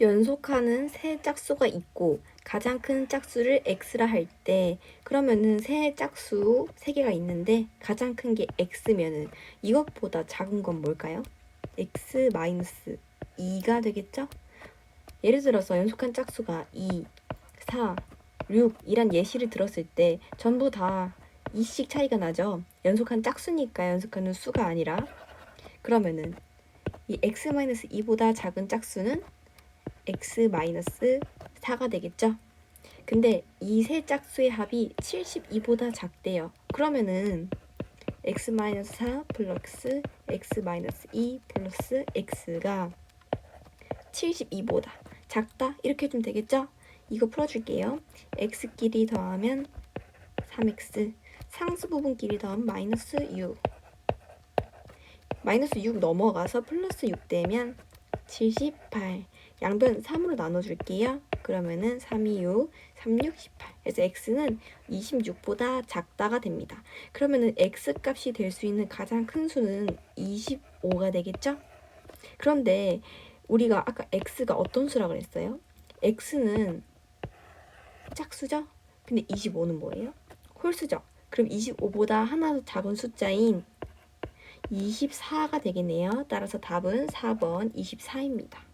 연속하는 세 짝수가 있고 가장 큰 짝수를 x라 할 때 그러면은 세 짝수 세 개가 있는데 가장 큰 게 x면은 이것보다 작은 건 뭘까요? x 마이너스 2가 되겠죠? 예를 들어서 연속한 짝수가 2, 4, 6 이란 예시를 들었을 때 전부 다 2씩 차이가 나죠. 연속한 짝수니까 연속하는 수가 아니라 그러면은 이 x 마이너스 2보다 작은 짝수는 x 마이너스 4가 되겠죠. 근데 이 세 짝수의 합이 72보다 작대요. 그러면은 x 마이너스 4 플러스 x 마이너스 2 플러스 x가 72보다 작다 이렇게 해주면 되겠죠? 이거 풀어줄게요. x끼리 더하면 3x 상수 부분끼리 더하면 마이너스 6 마이너스 6 넘어가서 플러스 6 되면 78 양변 3으로 나눠줄게요. 그러면은 3, 2, 6, 3, 6, 18 그래서 x는 26보다 작다가 됩니다. 그러면은 x 값이 될 수 있는 가장 큰 수는 25가 되겠죠? 그런데 우리가 아까 x가 어떤 수라 그랬어요? x는 짝수죠? 근데 25는 뭐예요? 홀수죠? 그럼 25보다 하나 더 작은 숫자인 24가 되겠네요. 따라서 답은 4번 24입니다.